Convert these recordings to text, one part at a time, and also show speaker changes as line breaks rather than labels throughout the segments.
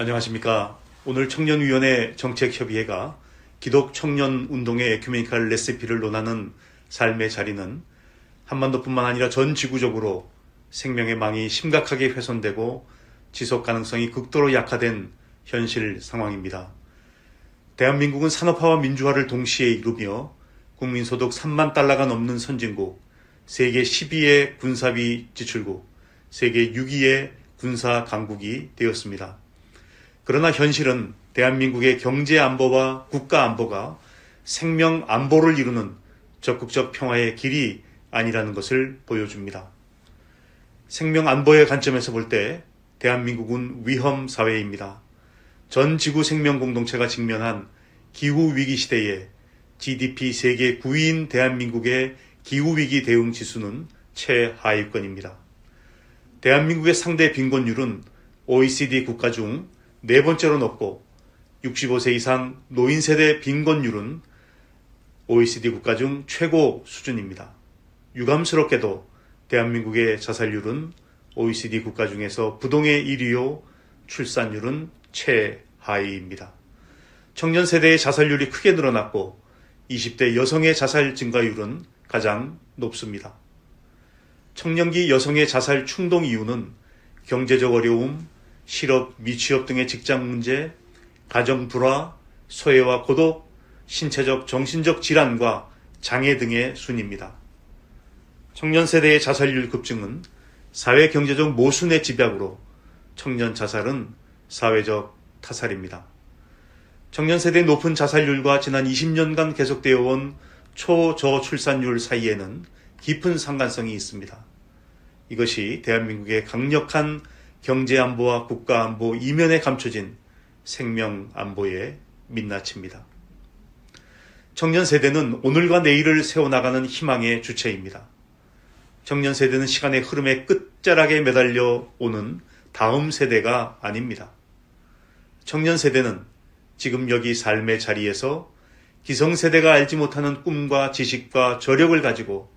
안녕하십니까. 오늘 청년위원회 정책협의회가 기독 청년 운동의 에큐메니칼 레시피를 논하는 삶의 자리는 한반도뿐만 아니라 전 지구적으로 생명의 망이 심각하게 훼손되고 지속 가능성이 극도로 약화된 현실 상황입니다. 대한민국은 산업화와 민주화를 동시에 이루며 국민소득 3만 달러가 넘는 선진국, 세계 12의 군사비 지출국, 세계 6위의 군사 강국이 되었습니다. 그러나 현실은 대한민국의 경제 안보와 국가 안보가 생명 안보를 이루는 적극적 평화의 길이 아니라는 것을 보여줍니다. 생명 안보의 관점에서 볼 때 대한민국은 위험 사회입니다. 전 지구 생명 공동체가 직면한 기후 위기 시대에 GDP 세계 9위인 대한민국의 기후 위기 대응 지수는 최하위권입니다. 대한민국의 상대 빈곤율은 OECD 국가 중 네 번째로 높고 65세 이상 노인 세대 빈곤율은 OECD 국가 중 최고 수준입니다. 유감스럽게도 대한민국의 자살률은 OECD 국가 중에서 부동의 1위요, 출산율은 최하위입니다. 청년 세대의 자살률이 크게 늘어났고 20대 여성의 자살 증가율은 가장 높습니다. 청년기 여성의 자살 충동 이유는 경제적 어려움, 실업, 미취업 등의 직장 문제, 가정 불화, 소외와 고독, 신체적, 정신적 질환과 장애 등의 순입니다. 청년 세대의 자살률 급증은 사회 경제적 모순의 집약으로 청년 자살은 사회적 타살입니다. 청년 세대의 높은 자살률과 지난 20년간 계속되어 온 초저출산율 사이에는 깊은 상관성이 있습니다. 이것이 대한민국의 강력한 경제 안보와 국가 안보 이면에 감춰진 생명 안보의 민낯입니다. 청년 세대는 오늘과 내일을 세워나가는 희망의 주체입니다. 청년 세대는 시간의 흐름에 끝자락에 매달려 오는 다음 세대가 아닙니다. 청년 세대는 지금 여기 삶의 자리에서 기성세대가 알지 못하는 꿈과 지식과 저력을 가지고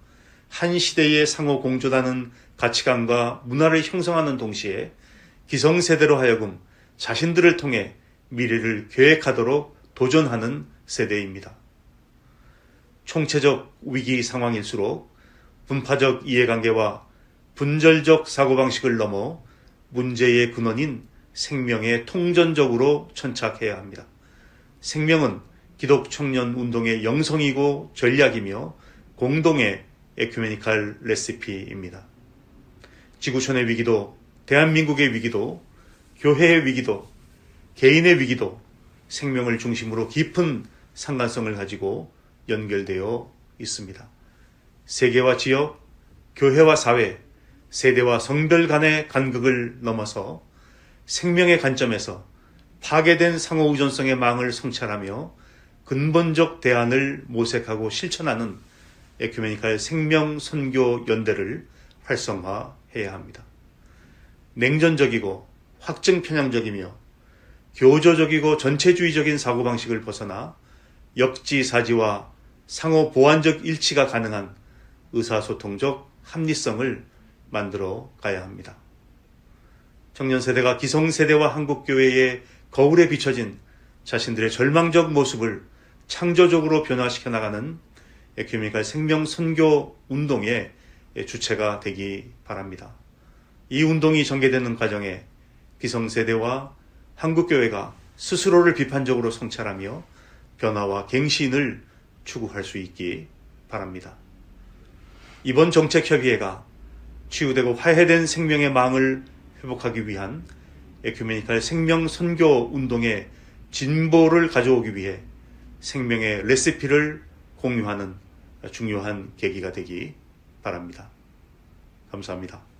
한 시대에 상호 공존하는 가치관과 문화를 형성하는 동시에 기성세대로 하여금 자신들을 통해 미래를 계획하도록 도전하는 세대입니다. 총체적 위기 상황일수록 분파적 이해관계와 분절적 사고방식을 넘어 문제의 근원인 생명에 통전적으로 천착해야 합니다. 생명은 기독 청년 운동의 영성이고 전략이며 공동의 에큐메니칼 레시피입니다. 지구촌의 위기도, 대한민국의 위기도, 교회의 위기도, 개인의 위기도 생명을 중심으로 깊은 상관성을 가지고 연결되어 있습니다. 세계와 지역, 교회와 사회, 세대와 성별 간의 간극을 넘어서 생명의 관점에서 파괴된 상호의존성의 망을 성찰하며 근본적 대안을 모색하고 실천하는 에큐메니칼 생명 선교 연대를 활성화 해야 합니다. 냉전적이고 확증 편향적이며 교조적이고 전체주의적인 사고방식을 벗어나 역지사지와 상호 보완적 일치가 가능한 의사소통적 합리성을 만들어 가야 합니다. 청년 세대가 기성 세대와 한국 교회의 거울에 비춰진 자신들의 절망적 모습을 창조적으로 변화시켜 나가는 에큐메니칼 생명 선교 운동의 주체가 되기 바랍니다. 이 운동이 전개되는 과정에 기성세대와 한국교회가 스스로를 비판적으로 성찰하며 변화와 갱신을 추구할 수 있기 바랍니다. 이번 정책협의회가 치유되고 화해된 생명의 망을 회복하기 위한 에큐메니칼 생명 선교 운동의 진보를 가져오기 위해 생명의 레시피를 공유하는 중요한 계기가 되기 바랍니다. 감사합니다.